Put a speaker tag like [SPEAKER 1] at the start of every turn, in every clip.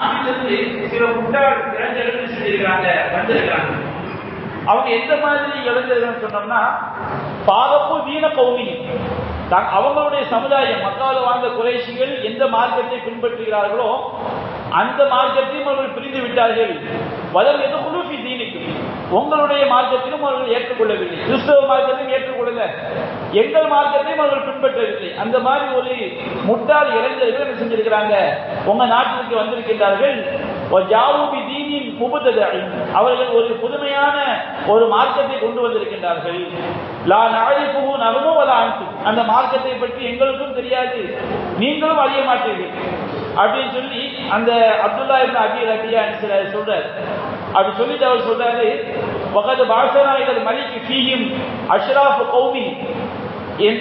[SPEAKER 1] நாட்டிலிருந்து சில முட்டாள் இளைஞர்கள் செஞ்சிருக்கிறாங்க வந்திருக்கிறாங்க. அவங்க எந்த மாதிரி இளைஞர்கள் சொன்னோம்னா பாவப்பு வீண கௌமி அவங்களுடைய சமுதாயம் மக்கள் வாழ்ந்த குறைசிகள் எந்த மார்க்கத்தை பின்பற்றுகிறார்களோ அந்த மார்க்கத்தையும் அவர்கள் பிரிந்து விட்டார்கள். வளர் எது உங்களுடைய மார்க்கத்திலும் அவர்கள் ஏற்றுக்கொள்ளவில்லை. கிறிஸ்தவ மார்க்கத்தையும் ஏற்றுக்கொள்ளல. எங்கள் மார்க்கத்தையும் அவர்கள் பின்பற்றவில்லை. அந்த மாதிரி ஒரு முட்டாள் இளைஞர்கள் என்ன செஞ்சிருக்கிறாங்க? உங்க நாட்டிற்கு வந்திருக்கின்றார்கள். அவர்கள் ஒரு புதுமையான ஒரு மார்க்கத்தை கொண்டு வந்திருக்கின்றார்கள். லா நாழிப்புகு நலமும் வல அந்த மார்க்கத்தை பற்றி எங்களுக்கும் தெரியாது. நீங்களும் அறிய மாட்டீர்கள். அப்படின்னு சொல்லி அந்த அப்துல்லா இப்னு அபி ரபியா சொல்றார். அப்படி சொல்லிட்டு அவர் சொல்றாரு வகது பாஷனா இதழ் மலிக்கு ஃபீஹிம் அஷ்ராஃப் கௌமி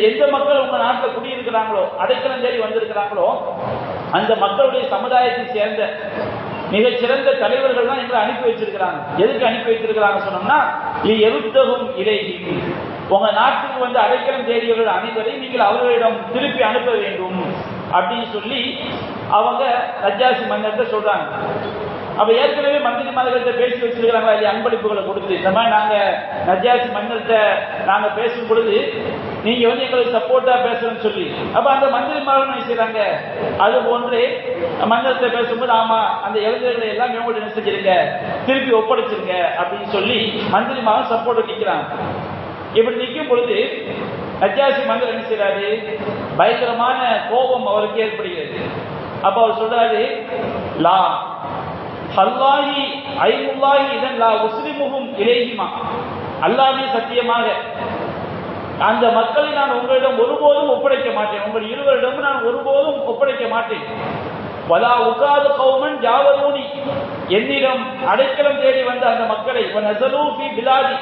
[SPEAKER 1] எந்த மக்கள் உங்க நாட்டில் குடியிருக்கிறாங்களோ அடைக்கலம் தேடி வந்திருக்கிறாங்களோ அந்த மக்களுடைய சமுதாயத்தை சேர்ந்த மிகச்சிறந்த தலைவர்கள் தான் எங்களை அனுப்பி வச்சிருக்கிறாங்க. எதுக்கு அனுப்பி வச்சிருக்கிறாங்க சொன்னோம்னா எருத்தகும் இடைகி உங்க நாட்டுக்கு வந்து அடைக்கலம் தேடியவர்கள் அனைவரையும் நீங்கள் அவர்களிடம் திருப்பி அனுப்ப வேண்டும் அப்படின்னு சொல்லி அவங்க நஜாசி மன்னர்கிட்ட சொல்றாங்க. அப்ப ஏற்கனவே மந்திரி மன்னர்கிட்ட பேசி வச்சிருக்கிறாங்களா இல்லையா? அன்பளிப்புகளை கொடுத்து. இந்த மாதிரி நாங்க நஜாசி மன்னர்கிட்ட நாங்க பேசும் பொழுது நீங்க வந்து எங்களுக்கு சப்போர்ட்டா பேசுறேன்னு சொல்லி. அப்ப அந்த மந்திரி மகள் செய்யறாங்க அது போன்று மன்னர்கிட்ட பேசும்போது ஆமா அந்த இளைஞர்களை எல்லாம் இவங்கள்ட்ட என்ன செஞ்சிருங்க? திருப்பி ஒப்படைச்சிருங்க அப்படின்னு சொல்லி மந்திரி மாதம் சப்போர்ட் நிக்கிறாங்க இப்படி நிற்கும் பொழுது நஜாசி மன்னர் என்ன செய்யறாரு பயங்கரமான கோபம் அவருக்கு ஏற்படுகிறது. அப்ப அவர் சொல்றாரு லா ஹல்லாஹி ஐமுல்லாகி இதன் லா உஸ்லிமுகும் இறைகிமா அல்லாமே சத்தியமாக அந்த மக்களை நான் உங்களிடம் ஒருபோதும் ஒப்படைக்க மாட்டேன். உங்கள் இருவரிடமும் நான் ஒருபோதும் ஒப்படைக்க மாட்டேன். வலா உகாது கௌமன் ஜாவரூனி. என்னிடம் அடைக்கலம் தேடி வந்த அந்த மக்களை நசலூபி பிலாதி.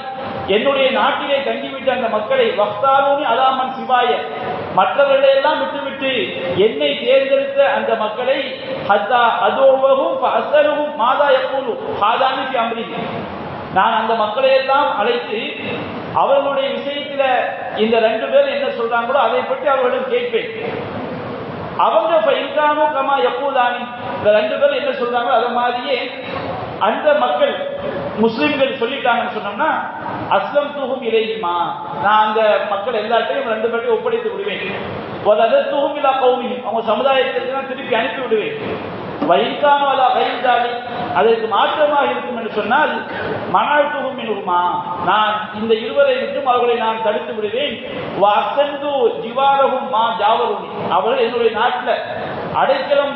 [SPEAKER 1] என்னுடைய நாட்டிலே தங்கிவிட்ட அந்த மக்களை வக்தாரூனி அலாமன் சிவாய. மற்றவர்களை எல்லாம் விட்டுவிட்டு என்னை தேர்ந்தெடுத்த அந்த மக்களை ஹத்தா அதோவகும் அசலுகும் மாதா எப்போது ஹாதானி அம்ரி நான் அந்த மக்களை எல்லாம் அழைத்து அவர்களுடைய விஷயத்துல இந்த ரெண்டு பேர் என்ன சொல்றாங்களோ அதை பற்றி அவர்களிடம் கேட்பேன். அவங்க பயிர்கானோ கமா எப்போதானி இந்த ரெண்டு பேரும் என்ன சொல்றாங்களோ அதை மாதிரியே அந்த மக்கள் முஸ்லிம்கள் சொல்லிட்டாங்கன்னு சொன்னோம்னா அஸ்லம் தூகும் இலையுமா? நான் அந்த மக்கள் எல்லாத்தையும் ரெண்டு பேர்ட்டையும் ஒப்படைத்து விடுவேன். ஒரு அதை தூகும் இல்லா கௌமி அவங்க சமுதாயத்திற்கு நான் திருப்பி அனுப்பி விடுவேன். வைகாமலா கைதாலி அதற்கு மாற்றமாக இருக்கும் என்று சொன்னால் மணால் தூகும் இருக்குமா நான் இந்த இருவரை விட்டும் அவர்களை நான் தடுத்து விடுவேன். அசந்து ஜிவாரகும் மா ஜாவரும் அவர்கள் என்னுடைய நாட்டில் அடைக்கலம்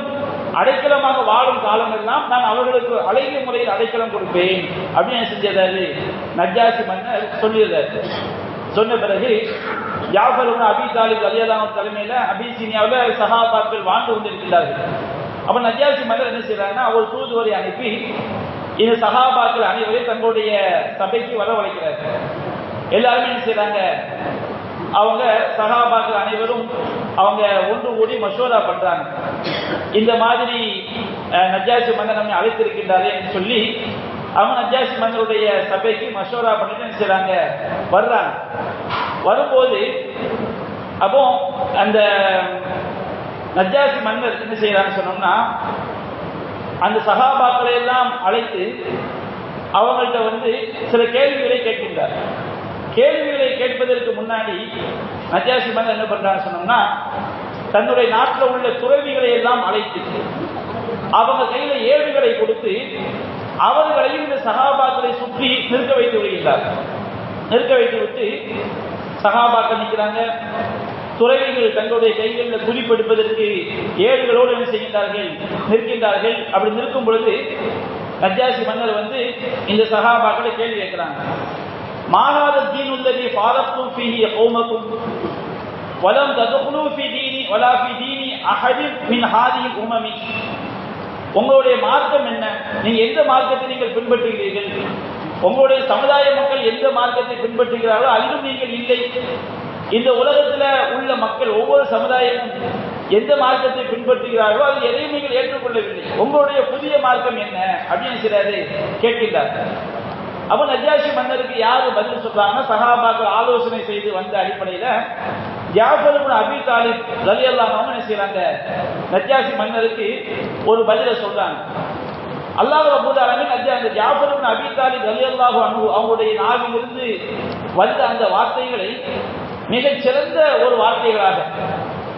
[SPEAKER 1] அடைக்கலமாக வாழும் காலமெல்லாம் நான் அவர்களுக்கு அழகிய முறையில் அடைக்கலம் கொடுப்பேன். அப்படின்னு செஞ்சதாரு நஜாசி மன்னர் சொல்லியிருந்தாரு சொன்ன பிறகு யாபரும் அபி தாலிப் அலியலாம் தலைமையில அபிசீனியாவில் சகாபாக்கள் வாழ்ந்து கொண்டிருக்கிறார்கள் அப்ப நஜாசி மன்னர் என்ன செய்யறாங்கன்னா அவர் தூதுவரை அனுப்பி இந்த சகாபாக்கள் அனைவரையும் தங்களுடைய சபைக்கு வரவழைக்கிறார். எல்லாருமே என்ன செய்யறாங்க அவங்க சகாபாக்கள் அனைவரும் அவங்க ஒன்று கூடி மசோதா பண்றாங்க. இந்த மாதிரி நஜாசி மன்னர் நம்மை அழைத்திருக்கின்றாரே என்று சொல்லி அவங்க நஜாசி மன்னருடைய சபைக்கு மசோதா பண்ணிட்டு என்ன வர்றாங்க. வரும்போது அப்போ அந்த நஜாசி மன்னர் என்ன செய்யறாங்க சொன்னோம்னா அந்த சகாபாக்களை எல்லாம் அழைத்து அவங்கள்ட்ட வந்து சில கேள்விகளை கேட்கின்றார். கேள்விகளை கேட்பதற்கு முன்னாடி நஜாசி மன்னர் என்ன பண்றாங்க சொன்னோம்னா தன்னுடைய நாட்டில் உள்ள துறவிகளை எல்லாம் அழைத்து அவங்க கையில ஏடுகளை கொடுத்து அவர்களையும் இந்த சகாபாக்களை சுற்றி நிற்க வைத்து விடுகின்றார். நிற்க வைத்து விட்டு சகாபாக்கள் நிற்கிறாங்க. துறவிகள் தங்களுடைய கைகளில் குறிப்பெடுப்பதற்கு ஏடுகளோடு என்ன செய்கின்றார்கள்? நிற்கின்றார்கள். அப்படி நிற்கும் பொழுது நஜாசி மன்னர் வந்து இந்த சகாபாக்களை கேள்வி கேட்கிறாங்க. மாறாத தீன் உள்ளதை பாரத்து ஃபீஹி கௌமக்கும் வலம் ததுகுலு ஃபி தீனி வலா ஃபி தீனி அஹதி மின் ஹாதிஹி உமமி. உங்களுடைய மார்க்கம் என்ன? நீங்க எந்த மார்க்கத்தை நீங்கள் பின்பற்றுகிறீர்கள்? உங்களுடைய சமுதாய மக்கள் எந்த மார்க்கத்தை பின்பற்றுகிறார்களோ அதிலும் நீங்கள் இல்லை. இந்த உலகத்துல உள்ள மக்கள் ஒவ்வொரு சமுதாயமும் எந்த மார்க்கத்தை பின்பற்றுகிறார்களோ அது எதையும் நீங்கள் ஏற்றுக்கொள்ளவில்லை. உங்களுடைய புதிய மார்க்கம் என்ன? அப்படின்னு சிலரை கேட்கின்றார்கள். அப்ப நஜாஷி மன்னருக்கு யாரு பதில் சொல்றாங்கன்னா சகாபாக்கள் ஆலோசனை செய்து வந்த அடிப்படையில ஜாஃபர் அபி தாலிப் ரலியல்லாஹு அல்லாம என்ன செய்யறாங்க நஜ்ஜாசி மன்னருக்கு ஒரு பதில சொல்றாங்க. அல்லாஹ் ரப்பல் நஜா அந்த ஜாஃபர் அபி தாலிப் ரலியல்லாஹு அன்ஹு அவங்களுடைய நாவிலிருந்து வந்த அந்த வார்த்தைகளை மிகச் சிறந்த ஒரு வார்த்தைகளாக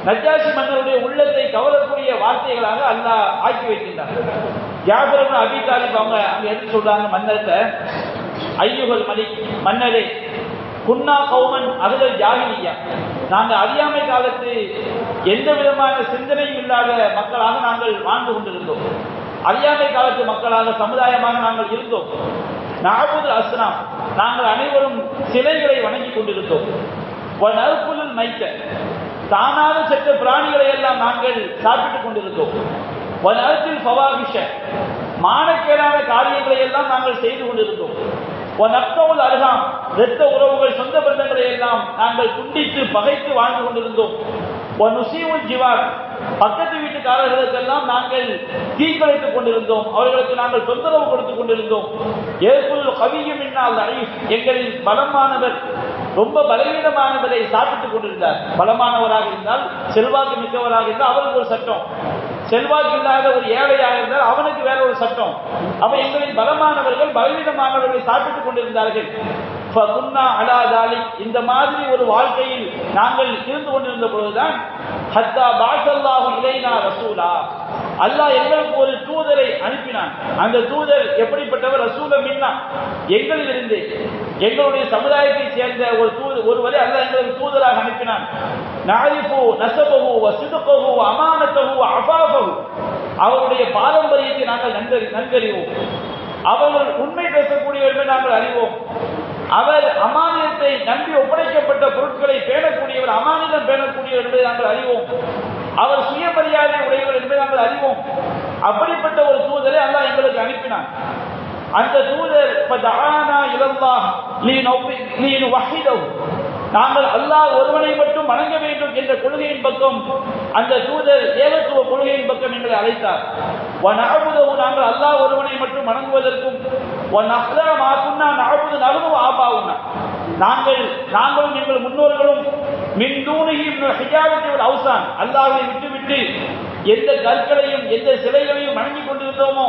[SPEAKER 1] நஜ்ஜாசி மன்னருடைய உள்ளத்தை கவரக்கூடிய வார்த்தைகளாக அல்லாஹ் ஆக்கி வைக்கின்றார். ஜாஃபர் அபி தாலிப் அவங்க அங்க எடுத்து சொல்றாங்க? மன்னர்கிட்ட ஐயுகல் மலிக் மன்னரே குன்னா கௌமன் அகதல் ஜாகினியா நாங்கள் அறியாமை காலத்து எந்த விதமான சிந்தனையும் இல்லாத மக்களாக நாங்கள் வாழ்ந்து கொண்டிருந்தோம். அறியாமை காலத்து மக்களாக சமுதாயமாக நாங்கள் இருந்தோம். நாகூது அஸ்லாம் நாங்கள் அனைவரும் சிலைகளை வணங்கி கொண்டிருந்தோம். நறுப்புலில் மைக்க தானாக செத்த பிராணிகளை எல்லாம் நாங்கள் சாப்பிட்டுக் கொண்டிருந்தோம். நரத்தில் பவாபிஷ மானக்கேடான காரியங்களை எல்லாம் நாங்கள் செய்து கொண்டிருந்தோம். நப்தவுல் அருகாம் இரத்த உறவுகள் சொந்த பந்தங்களை எல்லாம் நாங்கள் துண்டித்து பகைத்து வாழ்ந்து கொண்டிருந்தோம். நுசீவுல் ஜிவார். பக்கத்து வீட்டுக்காரர்களுக்கெல்லாம் நாங்கள் தீக்குறைத்துக் கொண்டிருந்தோம். அவர்களுக்கு நாங்கள் தொந்தரவு கொடுத்துக் கொண்டிருந்தோம். ஏற்புல் கவியும் இன்னால் எங்களில் பலமானவர் ரொம்ப பலவீனமானவரை சாப்பிட்டுக் கொண்டிருந்தார். பலமானவராக இருந்தால் செல்வாக்கு மிக்கவராக இருந்தால் அவருக்கு ஒரு சட்டம். செல்வாக்கு இல்லாத ஒரு ஏழையாக இருந்தால் அவனுக்கு வேற ஒரு சட்டம். அப்ப எங்களின் பலமானவர்கள் பலவீனமானவர்கள் சாப்பிட்டுக் கொண்டிருந்தார்கள். இந்த மாதிரி ஒரு வாழ்க்கையில் நாங்கள் இருந்து கொண்டிருந்த பொழுதுதான் ஹத்தா பாசல்லாஹு இலைனா ரசூலா. அல்லாஹ் எங்களுக்கு ஒரு தூதரை அனுப்பினான். அந்த தூதர் எப்படிப்பட்டவர்? ரசூல மின்னா. எங்களில் இருந்து எங்களுடைய சமுதாயத்தை சேர்ந்த ஒரு தூது ஒருவரை அல்லாஹ் எங்களுக்கு தூதராக அனுப்பினான். நாரிஃபு நசபகு வசிதுககு அமானத்தகு அபாபகு அவருடைய பாரம்பரியத்தை நாங்கள் நன்கறி நன்கறிவோம். அவர்கள் உண்மை பேசக்கூடியவர்கள் நாங்கள் அறிவோம். அவர் அமானியத்தை நம்பி ஒப்படைக்கப்பட்ட பொருட்களை பேணக்கூடியவர் அமானிதம் பேணக்கூடியவர் என்பதை நாங்கள் அறிவோம். அவர் சுயமரியாதை உடையவர் என்பதை நாங்கள் அறிவோம். அப்படிப்பட்ட ஒரு தூதரை அல்லாஹ் எங்களுக்கு அனுப்பினான். அந்த தூதர் நாங்கள் அல்லாஹ் ஒருவனை மட்டும் வணங்க வேண்டும் என்ற கொள்கையின் பக்கம் அந்த தூதர் ஏகத்துவ கொள்கையின் பக்கம் எங்களை அழைத்தார். நாங்கள் அல்லாஹ் ஒருவனை மட்டும் வணங்குவதற்கும் நாங்கள் நாங்களும் எங்கள் முன்னோர்களும் அவுசான் அல்லாவை விட்டுவிட்டு எந்த கற்களையும் எந்த சிலைகளையும் வணங்கி கொண்டிருந்தோமோ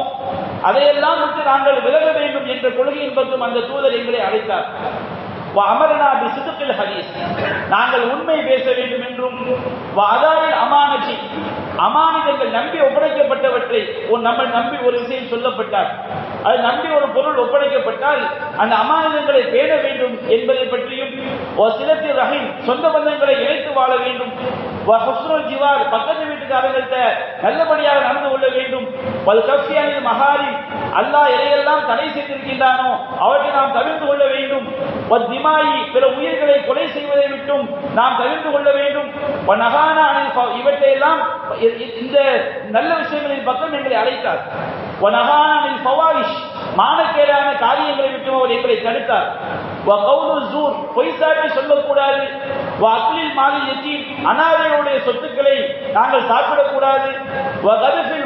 [SPEAKER 1] அதையெல்லாம் விட்டு நாங்கள் விலக வேண்டும் என்ற கொள்கையின் பக்கம் அந்த தூதர் எங்களை அழைத்தார். அமரனா பிசுதுக்கில் ஹதீஸ் நாங்கள் உண்மை பேச வேண்டும் என்றும் அதாவில் அமானஜி அமானிதங்கள் நம்பி ஒப்படைக்கப்பட்டவற்றை நம்ம நம்பி ஒரு விஷயம் சொல்லப்பட்டார். அது நம்பி ஒரு பொருள் ஒப்படைக்கப்பட்டால் அந்த அமானிதங்களை பேண வேண்டும் என்பதை பற்றியும் சிலத்தில் ரஹீம் சொந்த பந்தங்களை இணைத்து வாழ வேண்டும். ஜிவார் பக்கத்து வீட்டுக்காரர்கள்ட்ட நல்லபடியாக நடந்து கொள்ள வேண்டும். பல் கப்சியானது மகாரி அல்லாஹ் எதையெல்லாம் தடை செய்திருக்கின்றானோ அவற்றை நாம் தவிர்த்து கொள்ள வேண்டும். திமாயி பிற உயிர்களை கொலை செய்வதை விட்டும் நாம் தவிர்த்து கொள்ள வேண்டும். இவற்றையெல்லாம் இந்த நல்ல விஷயங்களின் பக்கம் எங்களை அழைத்தார். ஃபவாரிஷ் மானக்கேடான காரியங்களை விட்டும் அவர் எங்களை தடுத்தார். பொய் சொல்லக்கூடாது. அக்லில் மாலி எத்தீம் அனாதைகளுடைய சொத்துக்களை நாங்கள் சாப்பிடக்கூடாது.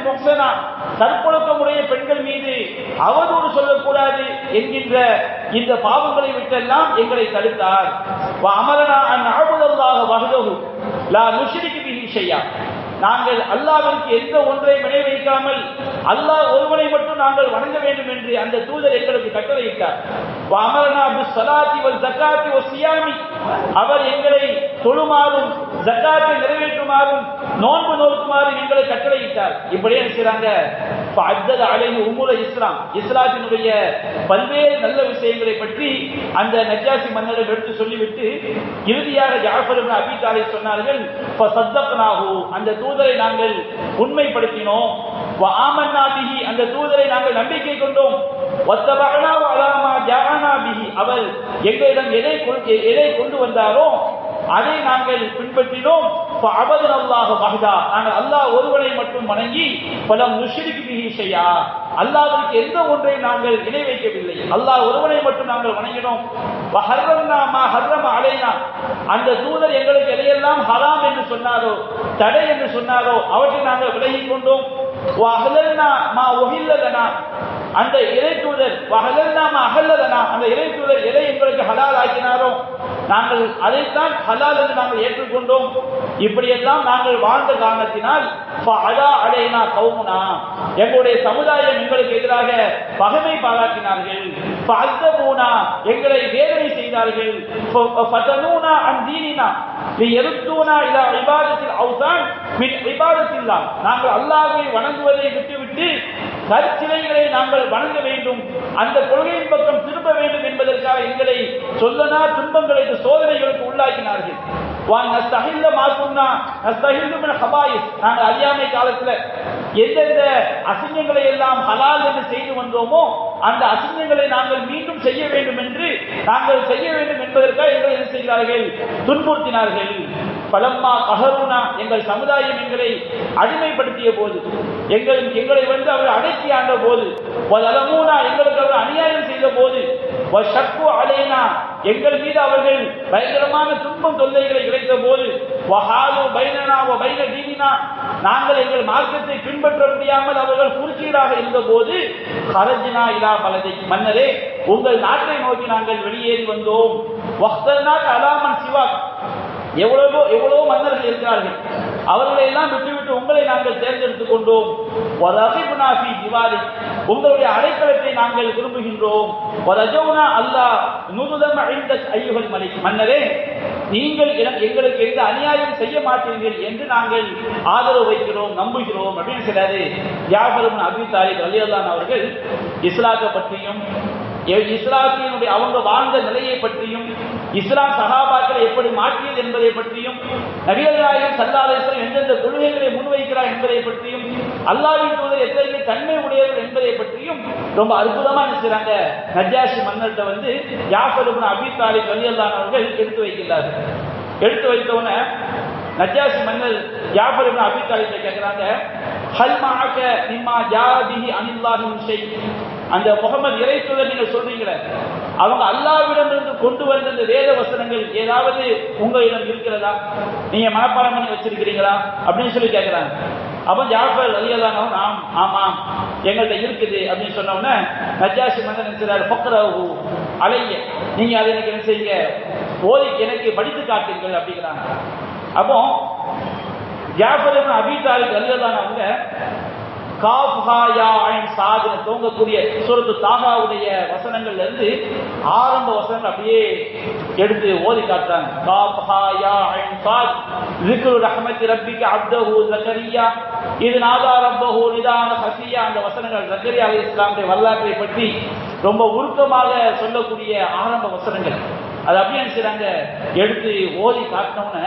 [SPEAKER 1] முக்சனா தற்பொழுக்கமுடைய பெண்கள் மீது அவதூறு சொல்லக்கூடாது என்கின்ற இந்த பாவங்களை விட்டெல்லாம் எங்களை தடுத்தார். அமரனா அன் அழுதல்லாக வகதகு லா நுஷிரிக்கு நாங்கள் அல்லாவிற்கு எந்த ஒன்றை விளை வைக்காமல் அல்லாஹ் ஒருவனை மட்டும் நாங்கள் வணங்க வேண்டும் என்று அந்த தூதர் எங்களுக்கு கட்டளையிட்டார். அமரனா சலாத்தி வல் ஜக்காத்தி வ சியாமி. அவர் எங்களை தொழுமாறும் ஜக்காத்தை நிறைவேற்றுமாறும் நோன்பு நோக்குமாறு எங்களை கட்டளையிட்டார். இப்படியே செய்றாங்க? அஜத அலைஹி உமுர இஸ்லாம் இஸ்லாத்தினுடைய பல்வேறு நல்ல விஷயங்களை பற்றி அந்த நஜாசி மன்னர்கள் எடுத்து சொல்லிவிட்டு இறுதியாக ஜாஃபர் இப்னு அபி தாலிப் சொன்னார்கள் அந்த தூதரை நாங்கள் உண்மைப்படுத்தினோம். வ அந்த தூதரை நாங்கள் நம்பிக்கை கொண்டோம். வத்தபஅனாஹு அலா மா பிஹி. அவர் எங்களிடம் எதை கொண்டு- எதை கொண்டு வந்தாரோ அதை நாங்கள் பின்பற்றினோம். அபதன் அல்லாஹ் நாங்கள் அல்லாஹ் ஒருவனை மட்டும் வணங்கி பலம் முஷ்ரிக் பிஹி ஷையா. எந்த ஒன்றையும் நாங்கள் இணை வைக்கவில்லை. அல்லாஹ் ஒருவனை மட்டும் நாங்கள் வணங்கினோம். மா அந்த தூதர் எங்களுக்கு எதையெல்லாம் ஹராம் என்று சொன்னாரோ தடை என்று சொன்னாரோ அவற்றை நாங்கள் விலகிக் கொண்டோம். மா அந்த இறை தூதர் வஹலல்னா அந்த இறை தூதர் எதை எங்களுக்கு ஹலால் ஆக்கினாரோ நாங்கள் அதைத்தான் ஹலால் என்று நாங்கள் ஏற்றுக்கொண்டோம். இப்படியெல்லாம் நாங்கள் வாழ்ந்த காரணத்தினால் அதா அடையினா கவுமுனா எங்களுடைய சமுதாயம் எங்களுக்கு எதிராக பகமை பாராட்டினார்கள். அல்தமூனா எங்களை வேதனை செய்தார்கள். ஃபதனூனா நாங்கள் அல்லாஹை வணங்குவதை விட்டுவிட்டு கற்சிலைகளை நாங்கள் வணங்க வேண்டும். அந்த கொள்கையின் பக்கம் திரும்ப வேண்டும் என்பதற்காக எங்களை சொல்லனா துன்பங்களுக்கு சோதனைகளுக்கு உள்ளாக்கினார்கள். வான் நஸ்தஹில்ல மாசுன்னா நஸ்தஹில்லு மின் ஹபாயிஸ். நாங்கள் அறியாமை காலத்துல எந்தெந்த அசிங்கங்களை எல்லாம் ஹலால் என்று செய்து வந்தோமோ அந்த அசிங்கங்களை நாங்கள் மீண்டும் செய்ய வேண்டும் என்று நாங்கள் செய்ய வேண்டும் என்பதற்காக எங்களை என்ன செய்கிறார்கள் துன்புறுத்தினார்கள். பலம்மா கஹருனா எங்கள் சமுதாயம் எங்களை அடிமைப்படுத்திய போது எங்கள் எங்களை வந்து அவர் அடக்கி ஆண்ட போது வலமூனா எங்களுக்கு அவர் அநியாயம் செய்த போது ஷக்கு அலைனா எங்கள் மீது அவர்கள் பயங்கரமான துன்பம் தொல்லைகளை கிடைத்த போது வஹாலு பைனனா ஓ பைன தீனினா நாங்கள் எங்கள் மார்க்கத்தை பின்பற்ற முடியாமல் அவர்கள் குறுக்கீடாக இருந்த போது ஹரஜினா இலா பலதை. மன்னரே உங்கள் நாட்டை நோக்கி நாங்கள் வெளியேறி வந்தோம். வக்தர்னாக் அலாமன் சிவாக். எவ்வளவோ எவ்வளவோ மன்னர்கள் இருக்கிறார்கள். அவர்களை எல்லாம் விட்டுவிட்டு உங்களை நாங்கள் தேர்ந்தெடுத்துக் கொண்டோம். ஒரு வலகிபுனாஃபி திவாரி. உங்களுடைய அடைக்கலத்தை நாங்கள் விரும்புகின்றோம். ஒரு அஜோனா அல்லாஹ் நுதுதம் அழிந்த ஐயுகள் மலை மன்னரே நீங்கள் எங்களுக்கு எந்த அநியாயம் செய்ய மாட்டீர்கள் என்று நாங்கள் ஆதரவு வைக்கிறோம் நம்புகிறோம் அப்படின்னு சொல்றாரு யாபரும் அபி தாலிப் அலியல்லான் அவர்கள் இஸ்லாத்தை பற்றியும் எ- இஸ்லாத்தினுடைய அவங்க வாழ்ந்த நிலையை பற்றியும் இஸ்லாம் சகாபாக்களை எப்படி மாற்றியது என்பதை பற்றியும் நபிகள் நாயகம் எந்தெந்த கொள்கைகளை முன்வைக்கிறார் என்பதை பற்றியும் அல்லாவின் தூதர் எத்தனை தன்மை உடையவர் என்பதை பற்றியும் ரொம்ப அற்புதமா நினைச்சாங்க நஜாஷி மன்னர்கிட்ட வந்து யாஃபர் இப்னு அபி தாலிப் எடுத்து வைக்கிறார்கள் எடுத்து வைத்தவன நஜாசி மன்னர் ஜாபர் இப்னு அபி தாலிப் கேட்கிறாங்க ஹல் மஅக மிம்மா ஜாபிஹி அனில்லாஹி ஷை அந்த முகமது இறைத்துவர் நீங்க சொல்றீங்களே அவங்க அல்லாவிடமிருந்து கொண்டு வந்த இந்த வேத வசனங்கள் ஏதாவது உங்களிடம் இருக்கிறதா? நீங்க மனப்பாடம் பண்ணி வச்சிருக்கிறீங்களா? அப்படின்னு சொல்லி கேட்கிறாங்க. அப்ப ஜாஃபர் அலியல்லானோ ஆம் ஆமாம் எங்கள்கிட்ட இருக்குது. அப்படின்னு சொன்ன உடனே நஜாசி மன்னர் நினைச்சார் பொக்கரவு அலைய. நீங்க அதை எனக்கு என்ன செய்யுங்க? ஓதி எனக்கு படித்து காட்டுங்கள் அப்படிங்கிறாங்க. அப்போ ஜாஃபர் இப்னு அபி தாலிப் ரலியல்லாஹு அவங்க காஃப் ஹா யா ஐன் சாதுன தோங்கக்கூடிய சூரத்து தாகாவுடைய வசனங்கள்ல இருந்து ஆரம்ப வசனங்கள் அப்படியே எடுத்து ஓதி காட்டுறாங்க காஃப் ஹா யா ஐன் சாத் ذكر رحمت ربك عبده زكريا இது நாதா ரப்பஹு நிதான ஹசியா அந்த வசனங்கள் ஜக்கரியா அலைஹிஸ் இஸ்லாமுடைய வரலாற்றை பற்றி ரொம்ப உருக்கமாக சொல்லக்கூடிய ஆரம்ப வசனங்கள் அது அப்படியே என்ன செய்றாங்க? எடுத்து ஓதி காட்டினோன்னு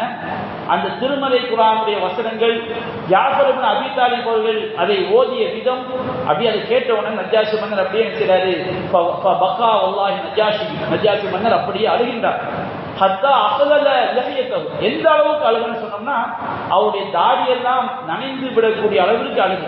[SPEAKER 1] அந்த திருமலை குரானுடைய வசனங்கள் ஜாஃபர் இப்னு அபி அவர்கள் அதை ஓதிய விதம் அப்படியே அதை கேட்ட உடனே மன்னர் அப்படியே என்ன செய்றாரு? பக்கா வல்லாஹி நஜாசி நஜாசி மன்னர் அப்படியே அழுகின்றார். ஹத்தா அகலல லஹியத்தஹு. எந்த அளவுக்கு அழுகுன்னு சொன்னோம்னா அவருடைய தாடியெல்லாம் நனைந்து விடக்கூடிய அளவிற்கு அழுகு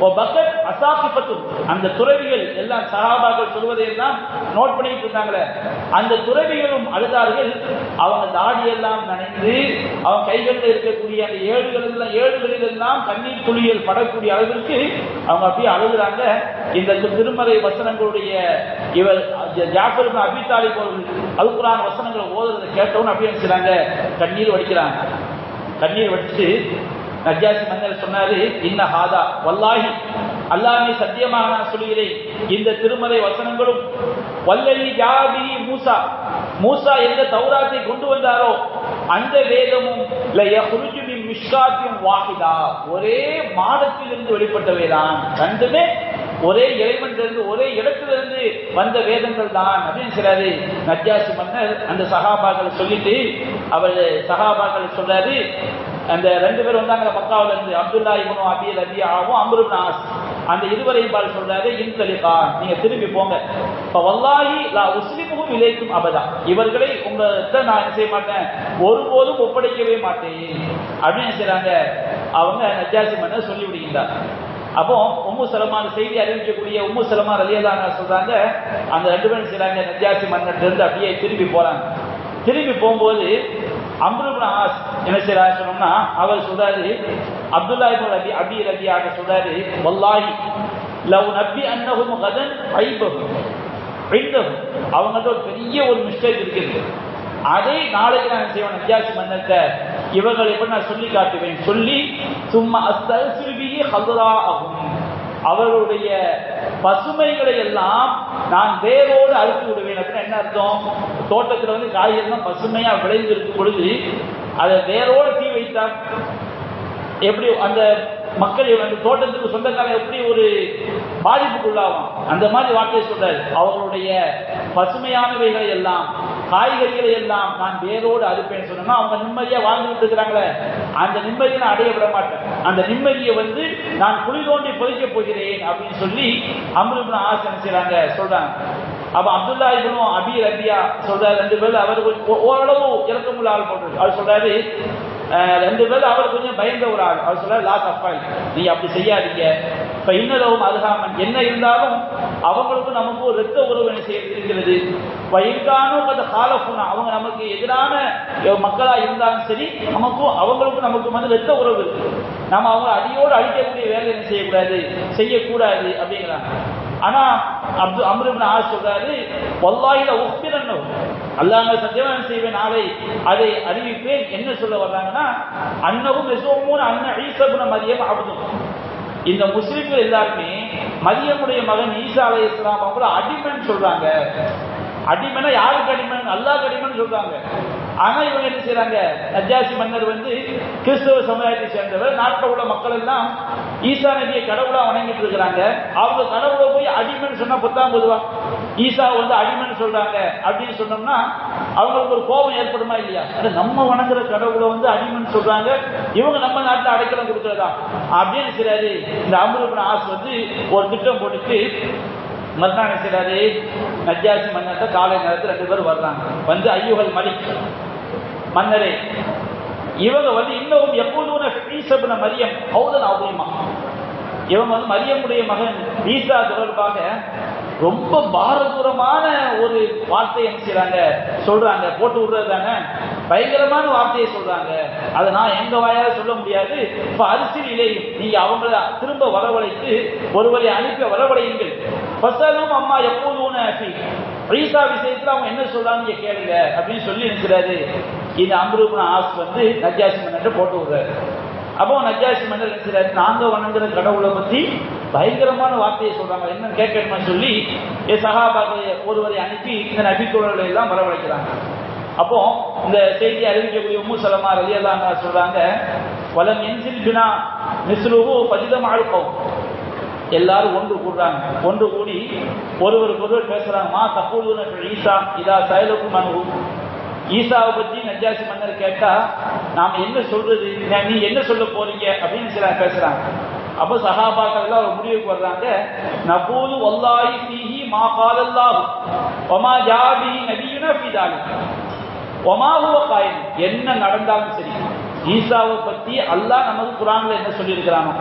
[SPEAKER 1] பக்கத் அசாசிப்பத்து அந்த துறவிகள் எல்லாம் சகாபாக்கள் சொல்வதையெல்லாம் நோட் பண்ணிட்டு இருந்தாங்களே. அந்த துறவிகளும் அழுதார்கள். அவங்க தாடியெல்லாம் நனைந்து அவன் கைகளில் இருக்கக்கூடிய அந்த ஏடுகள் ஏடுகளில் எல்லாம் தண்ணீர் துளியல் படக்கூடிய அளவிற்கு அவங்க அப்படியே அழுகுறாங்க. இந்த திருமறை வசனங்களுடைய இவர் ஜாஃபர் அபித்தாலி அபி தாலிப் வசனங்களை ஓதுறதை கேட்டவன் அப்படியே செய்றாங்க? கண்ணீர் வடிக்கிறாங்க. கண்ணீர் வடிச்சு நஜாசி மன்னர் சொன்னாரு இன்ன ஹாதா வல்லாஹி அல்லாமே சத்தியமாக நான் சொல்கிறேன் இந்த திருமலை வசனங்களும் வல்லலி ஜாபி மூசா மூசா எந்த தௌராத்தை கொண்டு வந்தாரோ அந்த வேதமும் வாகிதா யஹ்ருஜு மின் மிஷ்காத்தின் வாஹிதா. ஒரே மாடத்திலிருந்து வெளிப்பட்டவைதான். ரெண்டுமே ஒரே இறைவனிலிருந்து ஒரே இடத்திலிருந்து வந்த வேதங்கள் தான். அப்படின்னு சொல்றாரு. நஜாசி மன்னர் அந்த சகாபாக்களை சொல்லிட்டு அவர் சகாபாக்களை சொல்றாரு அந்த ரெண்டு பேர் வந்தாங்க மக்காவில் இருந்து அப்துல்லா இப்னு அபி ரபியாவும் அம்ரு இப்னு அந்த இருவரையும் பால் சொல்றாரு இன்தலிகா நீங்க திரும்பி போங்க. இப்ப வல்லாஹி லா உஸ்லிமுகும் இலைக்கும் அபதா. இவர்களை உங்கள்கிட்ட நான் செய்ய மாட்டேன் ஒருபோதும் ஒப்படைக்கவே மாட்டேன். அப்படின்னு செய்றாங்க அவங்க நஜாசி மன்னர் சொல்லி விடுகின்றார் அப்போ உம்மு சலமான செய்தி அறிவிக்கக்கூடிய உம்மு சலமா ரலியதான சொல்றாங்க அந்த ரெண்டு பேரும் செய்றாங்க நஜாசி மன்னர் இருந்து அப்படியே திரும்பி போறாங்க. திரும்பி போகும்போது அம்ருபின் ஆஸ் என்ன செய்யறாரு சொன்னோம்னா அவர் சொல்றாரு அப்துல்லா இப்னு ரபி அபி ரபியாக சொல்றாரு வல்லாஹி லவ் நபி அன்னஹும் கதன் ஐபஹும் ஐந்தஹும். அவங்கள்ட்ட ஒரு பெரிய ஒரு மிஸ்டேக் இருக்குது. அதை நாளைக்கு நான் செய்வேன்? நஜாசி மன்னத்தை இவர்கள் எப்படி நான் சொல்லி காட்டுவேன். சொல்லி சும்மா அஸ்தல்பியே ஹதுரா ஆகும் அவர்களுடைய பசுமைகளை எல்லாம் நான் வேரோடு அழுத்து விடுவேன் அப்படின்னா என்ன அர்த்தம்? தோட்டத்தில் வந்து காய்கறிலாம் பசுமையா விளைந்து இருக்கும் பொழுது அதை வேரோடு தீ வைத்தார். எப்படி அந்த மக்கள் அந்த தோட்டத்துக்கு சொந்தக்காரன் எப்படி ஒரு பாதிப்புக்குள்ளாகும் அந்த மாதிரி வார்த்தையை சொல்றாரு. அவர்களுடைய பசுமையானவைகளை எல்லாம் காய்கறிகளை எல்லாம் நான் வேரோடு அறுப்பேன்னு சொன்னா அவங்க நிம்மதியா வாழ்ந்துட்டு இருக்கிறாங்களே. அந்த நிம்மதியை நான் அடைய விட மாட்டேன். அந்த நிம்மதியை வந்து நான் குழி தோண்டி பொதிக்க போகிறேன் அப்படின்னு சொல்லி அமிர்தம் ஆசை செய்யறாங்க சொல்றாங்க. அப்ப அப்துல்லா இவனும் அபி ரபியா சொல்றாரு ரெண்டு பேரும் அவர் கொஞ்சம் ஓரளவு இறக்கமுள்ள ஆள் போட்டு அவர் சொல்றாரு ரெண்டு பேரும் அவர் கொஞ்சம் பயந்த ஒரு ஆள். அவர் சொல்றாரு லாஸ் தப்பாய் நீ அப்படி செய்யாதீங்க. பைனலவும் இன்னலவும் அருகாமன் என்ன இருந்தாலும் அவங்களுக்கும் நமக்கும் ஒரு ரத்த உறவு என்ன செய்ய இருக்கிறது வயிற்கானும் அந்த காலப்புனா அவங்க நமக்கு எதிரான மக்களா இருந்தாலும் சரி நமக்கும் அவங்களுக்கும் நமக்கு வந்து ரத்த உறவு. இருக்கு நம்ம அவங்க அடியோடு அழிக்கக்கூடிய வேலை என்ன செய்யக்கூடாது? செய்யக்கூடாது அப்படிங்கிறாங்க. ஆனா அப்து அம்ருபின் ஆ சொல்றாரு வல்லாயில உக்பிரன்னு அல்லாங்க சத்தியமான செய்வேன் நாளை. அதை அறிவிப்பேன். என்ன சொல்ல வர்றாங்கன்னா அன்னவும் எசோமூன் அன்ன ஈசபுன மதியம் அபுதும் இந்த முஸ்லிம்கள் எல்லாருமே மதியமுடைய மகன் ஈசா அலை இஸ்லாம் அவங்கள அடிமைன்னு சொல்றாங்க. அடிமைனா யாருக்கு அடிமன் அல்லா அடிமைன்னு சொல்றாங்க. ஆனா இவங்க என்ன செய்யறாங்க நஜாசி மன்னர் வந்து கிறிஸ்தவ சமுதாயத்தை சேர்ந்தவர் நாட்டில் உள்ள மக்கள் எல்லாம் ஈசா நபியை கடவுளா வணங்கிட்டு இருக்கிறாங்க. அவங்க கடவுளை போய் அடிமைன்னு சொன்னா புத்தாம் பொதுவா ஈசா வந்து அடிமைன்னு சொல்றாங்க. அப்படின்னு சொன்னோம்னா அவங்களுக்கு ஒரு கோபம் ஏற்படுமா இல்லையா? அது நம்ம வணங்குற கடவுளை வந்து அடிமன் சொல்றாங்க. இவங்க நம்ம நாட்டில் அடைக்கலம் கொடுக்கறதா? அப்படின்னு செய்றாரு இந்த அமிர்தபுரம் ஆசு வந்து ஒரு திட்டம் போட்டுட்டு மறுநாள் செய்யறாரு செய்றாரு? நஜாசி மன்னர்கிட்ட காலை நேரத்தில் ரெண்டு பேரும் வர்றாங்க. வந்து ஐயுகள் மலிக் மன்னரே இவங்க வந்து இன்னும் எப்போதும் ஈசபுன மரியம் ஹவுதன் அவுரியமா இவங்க வந்து மரியமுடைய மகன் ஈசா தொடர்பாக ரொம்ப பாரதூரமான ஒரு வார்த்தையை என்ன செய்றாங்க? சொல்றாங்க. போட்டு விடுறது தானே? பயங்கரமான வார்த்தையை சொல்றாங்க. அதை நான் எங்க வாயால சொல்ல முடியாது. இப்ப அரசியல் இல்லை நீங்க அவங்கள திரும்ப வரவழைத்து ஒருவரை அனுப்பி வரவழையுங்கள். பசலும் அம்மா எப்போதும் ஈசா விஷயத்துல அவங்க என்ன சொல்றாங்க நீங்க கேளுங்க அப்படின்னு சொல்லி இருக்கிறாரு இந்த அம்ருபுன ஆஸ் வந்து நஜாசி மன்னர் போட்டு விடுறாரு. அப்போ நஜாசி மன்னர் என்ன நாங்க வணங்குற கடவுளை பத்தி பயங்கரமான வார்த்தையை சொல்றாங்க. என்ன கேட்கணுமா சொல்லி என் சகாபாக்களை ஒருவரை அனுப்பி இந்த நபித்தோழர்களை எல்லாம் வரவழைக்கிறாங்க. அப்போ இந்த செய்தியை அறிவிக்கக்கூடிய உம்மு சலமா ரலியல்லாங்க சொல்றாங்க வலம் என்சில் பினா மிஸ்லுஹு பதிதம் ஆழ்ப்போம் எல்லாரும் ஒன்று கூடுறாங்க. ஒன்று கூடி ஒருவருக்கு ஒருவர் பேசுறாங்க மா தப்பூதுன ஈசா இதா சயலுக்கும் அனுபவம் ஈசாவை பத்தி நஜாசி மன்னர் கேட்டா நாம என்ன சொல்றது? நீ என்ன சொல்ல போறீங்க? அப்படின்னு சில பேசுறாங்க. அப்போ சஹாபாக்கள் எல்லாம் ஒரு முடிவுக்கு வர்றாங்க. நபூது வல்லாஹி ஃபீஹி மா காலல்லாஹு. வமா ஜாபி நபியுனா ஃபீ தாலிக். வமா ஹுவ காயின் என்ன நடந்தாலும் சரி ஈசாவை பத்தி அல்லாஹ் நமக்கு குரான்ல என்ன சொல்லியிருக்கிறானோ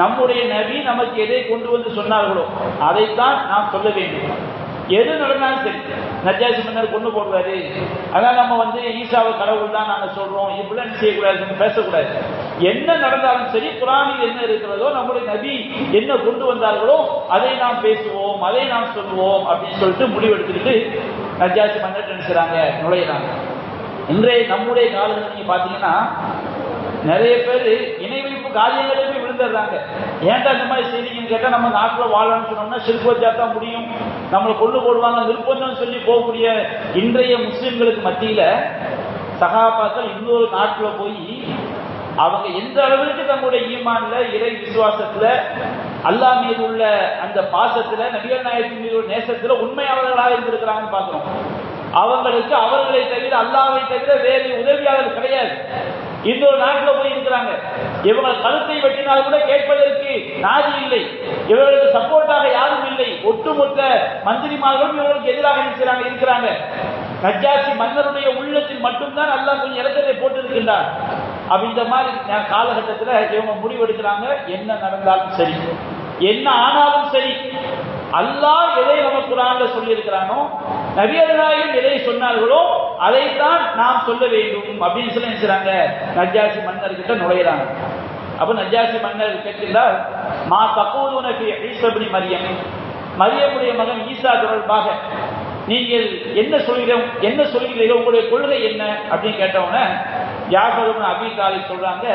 [SPEAKER 1] நம்முடைய நபி நமக்கு எதை கொண்டு வந்து சொன்னார்களோ அதைத்தான் நாம் சொல்ல வேண்டும். எது நடந்தாலும் சரி. நஜாசி மன்னர் கொண்டு போடுவாரு. அதான் நம்ம வந்து ஈசாவை கடவுள் தான் நாங்கள் சொல்றோம். இப்படிலாம் செய்யக்கூடாது? பேசக்கூடாது. என்ன நடந்தாலும் சரி குரானில் என்ன இருக்கிறதோ நம்முடைய நபி என்ன கொண்டு வந்தார்களோ அதை நாம் பேசுவோம் அதை நாம் சொல்லுவோம் அப்படின்னு சொல்லிட்டு முடிவெடுத்துக்கிட்டு நஜாசி மன்னர் நினைச்சுறாங்க நுழையிறாங்க. இன்றைய நம்முடைய காலத்தில் நீங்க பாத்தீங்கன்னா நிறைய பேர் இணை வைப்பு காரியங்களே போய் விழுந்துடுறாங்க. ஏன்டா இந்த மாதிரி செய்திங்கன்னு கேட்டால் நம்ம நாட்டில் வாழணும்னு சொன்னோம்னா சிறுக்கு வச்சா தான் முடியும். நம்மளை கொண்டு போடுவாங்க நிர்பந்தம் சொல்லி போகக்கூடிய இன்றைய முஸ்லிம்களுக்கு மத்தியில சகாபாக்கள் இன்னொரு நாட்டில் போய் அவங்க எந்த அளவிற்கு தங்களுடைய ஈமான்ல இறை விசுவாசத்துல அல்லாஹ் மீது உள்ள அந்த பாசத்துல நபிகள் நாயகத்தின் மீது உள்ள நேசத்துல உண்மையாளர்களாக இருந்திருக்கிறாங்கன்னு பாக்குறோம் அவங்களுக்கு அவர்களை தவிர அல்லாவை தவிர வேறு உதவியாளர் கிடையாது. இன்னொரு நாட்டில் போய் இருக்கிறாங்க. இவங்க கழுத்தை வெட்டினால் கூட கேட்பதற்கு நாதி இல்லை. இவர்களுக்கு சப்போர்ட்டாக யாரும் இல்லை. ஒட்டுமொத்த மந்திரிமார்களும் இவர்களுக்கு எதிராக நிற்கிறாங்க இருக்கிறாங்க. நஜாசி மன்னருடைய உள்ளத்தில் மட்டும்தான் நல்லா கொஞ்சம் இறக்கத்தை போட்டிருக்கின்றார் அப்ப இந்த மாதிரி காலகட்டத்தில் இவங்க முடிவெடுக்கிறாங்க. என்ன நடந்தாலும் சரி. என்ன ஆனாலும் சரி. அல்லாஹ் எதை நம்ம குரான்ல சொல்லியிருக்கிறானோ நபியர்களாயும் எதை சொன்னார்களோ அதைத்தான் நாம் சொல்ல வேண்டும் அப்படின்னு சொல்லி நினைச்சாங்க நஜாசி மன்னர் கிட்ட நுழையிறாங்க. அப்ப நஜாசி மன்னர் கேட்கிறார் மா தப்போது ஈசபடி மரியம். மரியமுடைய மகன் ஈசா தொடர்பாக நீங்கள் என்ன சொல்கிறோம் என்ன சொல்கிறீர்கள்? உங்களுடைய கொள்கை என்ன? அப்படின்னு கேட்டவுடனே யாபகம் அபி தாலிப் சொல்றாங்க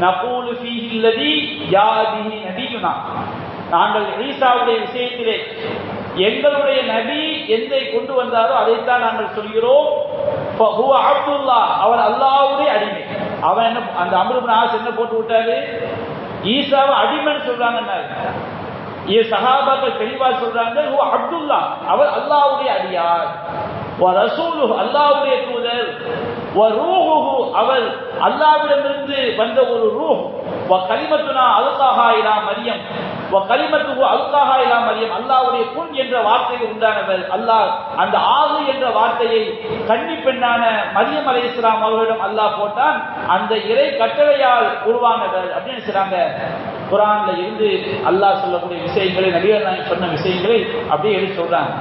[SPEAKER 1] நபூலு ஃபீஹி யாதிஹி நபியுனா. நாங்கள் ஈசாவுடைய விஷயத்திலே எங்களுடைய நபி எந்தை கொண்டு வந்தாரோ அதைத்தான் நாங்கள் சொல்கிறோம். அப்துல்லா அவர் அல்லாவுடைய அடிமை. அவன் என்ன அந்த அம்ருபின் ஆஸ் என்ன போட்டு விட்டாரு? ஈசாவை அடிமைன்னு சொல்றாங்கன்னாரு. இது சஹாபாக்கள் தெளிவா சொல்றாங்க ஹுவ அப்துல்லா அவர் அல்லாவுடைய அடியார். வ ரசூலுஹு தூதர். வ அவர் அல்லாவிடமிருந்து வந்த ஒரு ரூஹ். வ கலிமத்துனா அல்காஹா மரியம். வ கலிமத்துஹு இலா மரியம். அல்லாவுடைய குன் என்ற வார்த்தையில் உண்டானவர். அல்லாஹ் அந்த ஆகு என்ற வார்த்தையை கன்னி பெண்ணான மரியம் அலைஹிஸ்ஸலாம் அவர்களிடம் அல்லாஹ் போட்டான். அந்த இறை கட்டளையால் உருவானவர். அப்படின்னு சொல்றாங்க. குரான்ல இருந்து அல்லாஹ் சொல்லக்கூடிய விஷயங்களை நபிகள் நாயகம் சொன்ன விஷயங்களை அப்படியே எடுத்து சொல்றாங்க.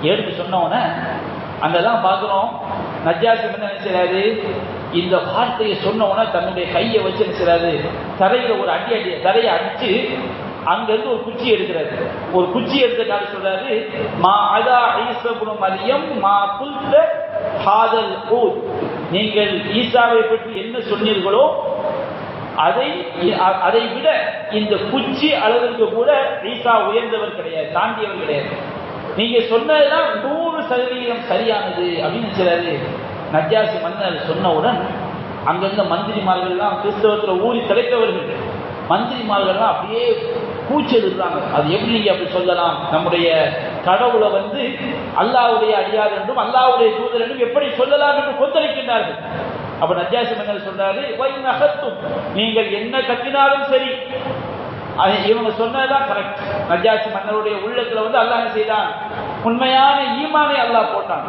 [SPEAKER 1] எடுத்து சொன்ன அங்கதான் பார்க்கிறோம். நஜாசி என்ன நினைச்சாரு இந்த வார்த்தையை சொன்ன உடனே தன்னுடைய கையை வச்சு நினைச்சாரு தரையில ஒரு அடி அடி தரையை அடிச்சு அங்கிருந்து ஒரு குச்சி எடுக்கிறாரு ஒரு குச்சி எடுத்தக்காக சொல்றாரு? மா அதா ஈசபுன மரியம் மா புல்த ஹாதல் ஊத். நீங்கள் ஈசாவை பற்றி என்ன சொன்னீர்களோ அதை அதை விட இந்த குச்சி அளவிற்கு கூட ஈசா உயர்ந்தவர் கிடையாது தாண்டியவர் கிடையாது. நீங்க சொன்னதுதான் நூறு சதவீதம் சரியானது அப்படின்னு சொல்றாரு. நஜ்ஜாசி மன்னர் சொன்னவுடன் அங்கிருந்த மந்திரிமார்கள்லாம் கிறிஸ்தவத்தில் ஊறி தலைத்தவர்கள் மந்திரிமார்கள்லாம் அப்படியே கூச்செடுக்கிறாங்க அது எப்படி அப்படி சொல்லலாம்? நம்முடைய கடவுளை வந்து அல்லாவுடைய அடியார் என்றும் அல்லாவுடைய தூதர் என்றும் எப்படி சொல்லலாம் என்று கொந்தளிக்கின்றார்கள். அப்ப நஜ்ஜாசி மன்னர் சொல்றாரு? "வை நகத்தும் நீங்கள் என்ன கத்தினாலும் சரி. இவங்க சொன்னதுதான் கரெக்ட் நஜாசி மன்னருடைய உள்ளத்துல வந்து அல்லாஹ் என்ன செய்தான்? உண்மையான ஈமானை அல்லாஹ் போட்டான்.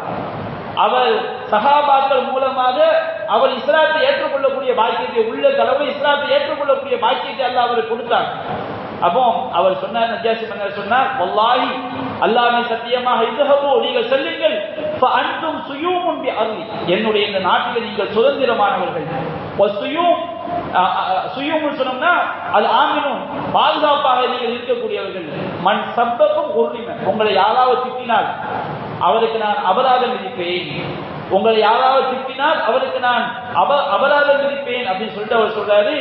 [SPEAKER 1] அவர் சகாபாக்கள் மூலமாக அவர் இஸ்லாத்தை ஏற்றுக்கொள்ளக்கூடிய பாக்கியத்தை உள்ள தளவு இஸ்லாத்தை ஏற்றுக்கொள்ளக்கூடிய பாக்கியத்தை அல்லாஹ் அவருக்கு கொடுத்தார் அப்போ அவர் சொன்னார் நஜாசி மன்னர் சொன்னார் வல்லாஹி அல்லாஹ்வை சத்தியமாக இதுஹபு நீங்கள் செல்லுங்கள். அன்றும் சுயூமுன் பி என்னுடைய இந்த நாட்டில் நீங்கள் சுதந்திரமானவர்கள். சுயூம் சுயூம்னு சொன்னோம்னா அது ஆமினும் பாதுகாப்பாக நீங்கள் இருக்கக்கூடியவர்கள். மண் சப்பக்கும் உரிமை. உங்களை யாராவது திட்டினால் அவருக்கு நான் அபராதம் விதிப்பேன். உங்களை யாராவது திட்டினால் அவருக்கு நான் அப அபராதம் விதிப்பேன் அப்படின்னு சொல்லிட்டு அவர் சொல்றாரு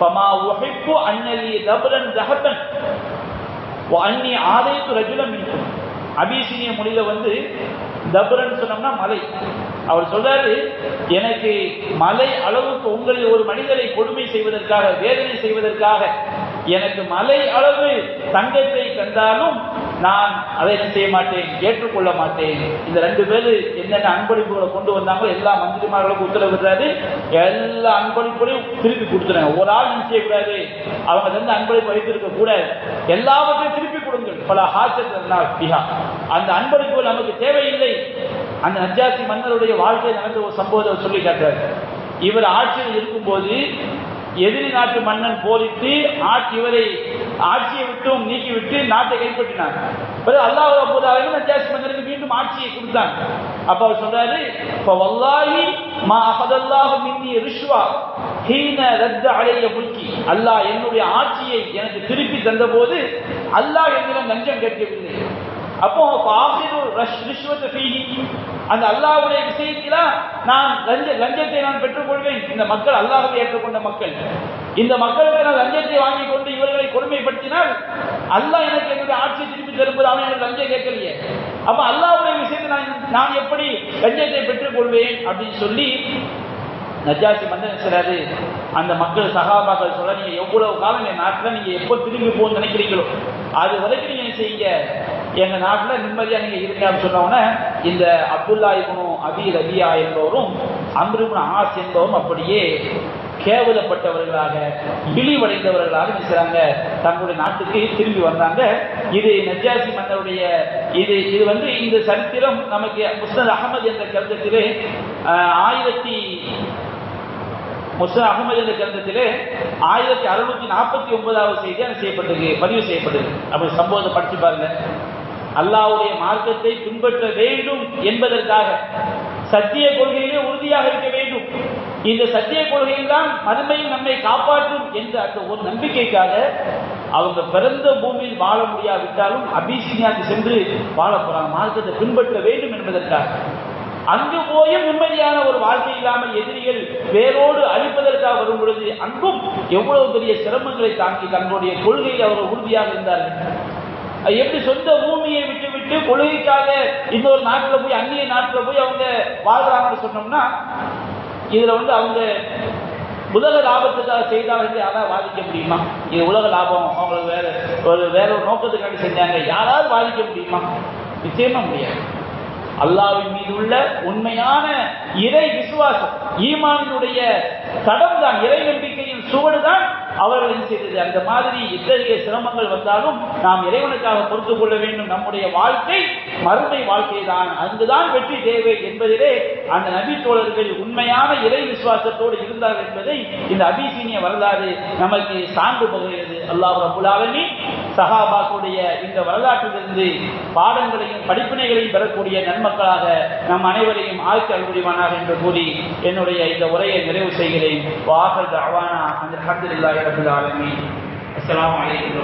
[SPEAKER 1] பமா உஹிப்பு அன்னலி தபரன் தஹபன். அன்னி ஆதைத்து ரஜுலம் இருக்கும் அபிசீனிய மொழியில வந்து தபுரன் சொன்னோம்னா மலை. அவர் சொல்றாரு எனக்கு மலை அளவுக்கு உங்களில் ஒரு மனிதரை கொடுமை செய்வதற்காக வேதனை செய்வதற்காக எனக்கு மலை அளவு தங்கத்தை தந்தாலும் நான் அதை என்ன செய்ய மாட்டேன் ஏற்றுக்கொள்ள மாட்டேன். இந்த ரெண்டு பேர் என்னென்ன அன்பளிப்புகளை கொண்டு வந்தாங்களோ எல்லா மந்திரிமார்களுக்கும் உத்தரவிடுறாரு எல்லா அன்பளிப்புகளையும் திருப்பி கொடுத்துறாங்க ஒரு ஆள் என்ன செய்யக்கூடாது? அவங்க தந்து அன்பளிப்பு வைத்திருக்க கூடாது எல்லாவற்றையும் திருப்பி கொடுங்கள். பல ஹாச்சத் அந்த அன்பளிப்புகள் நமக்கு தேவையில்லை. அந்த நஜாசி மன்னருடைய வாழ்க்கையில் நடந்த ஒரு சம்பவத்தை சொல்லி காட்டுறாரு. இவர் ஆட்சியில் இருக்கும்போது எதிரி நாட்டு மன்னன் போதித்து ஆட்சி இவரை ஆட்சியை விட்டும் நீக்கிவிட்டு நாட்டை கைப்பற்றினார் அல்லாஹ் அப்போதாவது நஜாசி மீண்டும் ஆட்சியை கொடுத்தாங்க அப்ப அவர் சொல்றாரு இப்ப வல்லாஹி மா அகதல்லாஹு மின்னி ரிஷ்வா ஹீன ரத்த அலைய முல்கி. அல்லாஹ் என்னுடைய ஆட்சியை எனக்கு திருப்பி தந்தபோது அல்லாஹ் என்னிடம் லஞ்சம் கட்டியவில்லை அப்போ ஆசிரு ரிஷ்வத்தை ஃபீஹி. அந்த அல்லாவுடைய விஷயத்தில நான் லஞ்ச லஞ்சத்தை நான் பெற்றுக்கொள்வேன். இந்த மக்கள் அல்லாஹை ஏற்றுக்கொண்ட மக்கள். இந்த மக்களுக்கு நான் லஞ்சத்தை வாங்கி கொண்டு இவர்களை கொடுமைப்படுத்தினால் அல்லாஹ் எனக்கு என்னுடைய ஆட்சியை திருப்பி தரும்போது எனக்கு லஞ்சம் கேட்கலையே. அப்ப அல்லாவுடைய விஷயத்தை நான் நான் எப்படி லஞ்சத்தை பெற்றுக்கொள்வேன் அப்படின்னு சொல்லி நஜாசி மன்னன் சொல்றாரு அந்த மக்கள் சகாபாக்கள் சொல்ல நீங்க எவ்வளவு காலம் என் நாட்டுல நீங்க எப்போ திரும்பி போகணும்னு நினைக்கிறீங்களோ அது வரைக்கும் நீங்க செய்யுங்க? எங்க நாட்டுல நிம்மதியா நீங்க இருங்க அப்படின்னு இந்த அப்துல்லா இபனும் அபி ரபியா என்பவரும் அம்ருபுன் ஆஸ் என்பவரும் அப்படியே கேவலப்பட்டவர்களாக இழிவடைந்தவர்களாக நினைச்சாங்க தங்களுடைய நாட்டுக்கு திரும்பி வந்தாங்க. இது நஜாசி மன்னருடைய இது இது வந்து இந்த சரித்திரம் நமக்கு முஸ்னத் அகமது என்ற கருத்தத்திலே ஆயிரத்தி முசா அகமது என்ற கிரந்தத்திலே ஆயிரத்தி அறுநூத்தி நாற்பத்தி ஒன்பதாவது செய்தி செய்யப்பட்டது பதிவு செய்யப்பட்டது அப்படி சம்பவத்தை படிச்சு பாருங்க. அல்லாவுடைய மார்க்கத்தை பின்பற்ற வேண்டும் என்பதற்காக சத்திய கொள்கையிலே உறுதியாக இருக்க வேண்டும். இந்த சத்திய கொள்கையில் தான் மறுமையில் நம்மை காப்பாற்றும் என்ற அந்த ஒரு நம்பிக்கைக்காக அவங்க பிறந்த பூமியில் வாழ முடியாவிட்டாலும் அபிசீனியாவுக்கு சென்று வாழ போறாங்க. மார்க்கத்தை பின்பற்ற வேண்டும் என்பதற்காக. அங்கு போயும் நிம்மதியான ஒரு வாழ்க்கை இல்லாமல் எதிரிகள் வேரோடு அழிப்பதற்காக வரும் பொழுது அங்கும் எவ்வளவு பெரிய சிரமங்களை தாங்கி தங்களுடைய கொள்கையில் அவர் உறுதியாக இருந்தார்கள். எப்படி சொந்த பூமியை விட்டு விட்டு கொள்கைக்காக இன்னொரு நாட்டில் போய் அந்நிய நாட்டில் போய் அவங்க வாழ்றாங்கன்னு சொன்னோம்னா இதுல வந்து அவங்க உலக லாபத்துக்காக செய்தார்கள் யாராவது வாதிக்க முடியுமா? இது உலக லாபம் அவங்களுக்கு வேற ஒரு வேற ஒரு நோக்கத்துக்காண்டி செஞ்சாங்க யாராவது வாதிக்க முடியுமா? நிச்சயமா முடியாது. அல்லாவின் மீது உள்ள உண்மையான இறை விசுவாசம் ஈமானினுடைய தடம் தான் இறை நம்பிக்கையின் சுவடு தான் அவர்கள் செய்தது? அந்த மாதிரி எத்தகைய சிரமங்கள் வந்தாலும் நாம் இறைவனுக்காக பொறுத்து கொள்ள வேண்டும். நம்முடைய வாழ்க்கை மறுமை வாழ்க்கை தான் அங்குதான் வெற்றி தேவை என்பதிலே அந்த நபி தோழர்கள் உண்மையான இறை விசுவாசத்தோடு இருந்தார்கள் என்பதை இந்த அபிசீனிய வரலாறு நமக்கு சான்று பகுகிறது அல்லாஹ் ரபுல் சஹாபாக்குடைய இந்த வரலாற்றிலிருந்து பாடங்களையும் படிப்பினைகளையும் பெறக்கூடிய நன்மக்களாக நம் அனைவரையும் ஆய்ச்சி அல்புரிவானாக என்று கூறி என்னுடைய இந்த உரையை நிறைவு செய்கிறேன். வாசல் அவானா அந்த அலமதுல்லாஹி ரபுல் ஆலமீன். அஸ்லாம் அலைக்கும்.